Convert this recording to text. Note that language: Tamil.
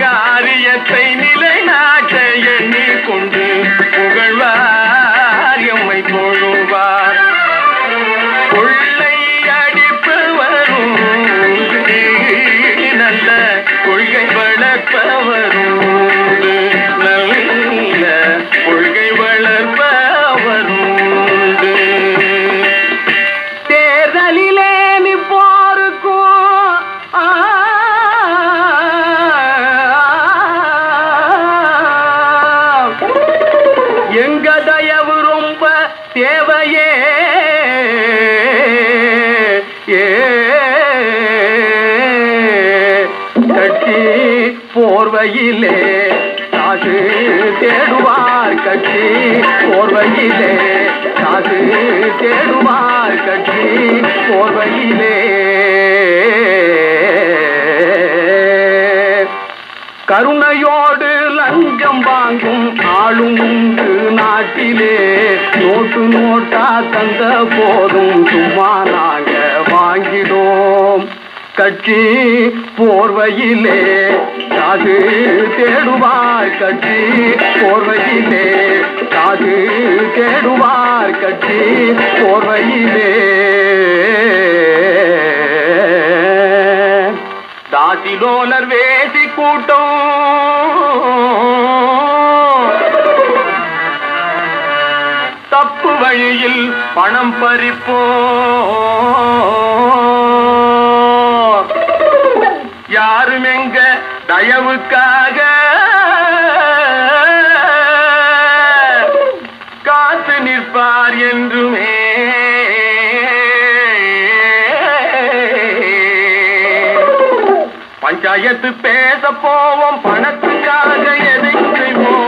காரியத்தை எங்க தயவு ரொம்ப தேவையே? ஏ போர்வையிலே காசு தேடுவார் கட்சி போர்வையிலே. காசு தேடுவார் கட்சி போர்வையிலே. கருணையோடு லஞ்சம் வாங்கும் ஆளும் உண்டு நாட்டிலே. நோட்டு நோட்டா தந்த போதும் சும்மா நாங்க வாங்கிடோம் கட்சி போர்வையிலே காது தேடுவார் கட்சி போர்வையிலே. காது தேடுவார் கட்சி போர்வையிலே. தாசிலோலர் வேசி கூட்டம். தப்பு வழியில் பணம் பறிப்போ. யாரும் எங்க தயவுக்காக பஞ்சாயத்து பேச போவோம் பணத்துக்காக எதைக்கு போவோம்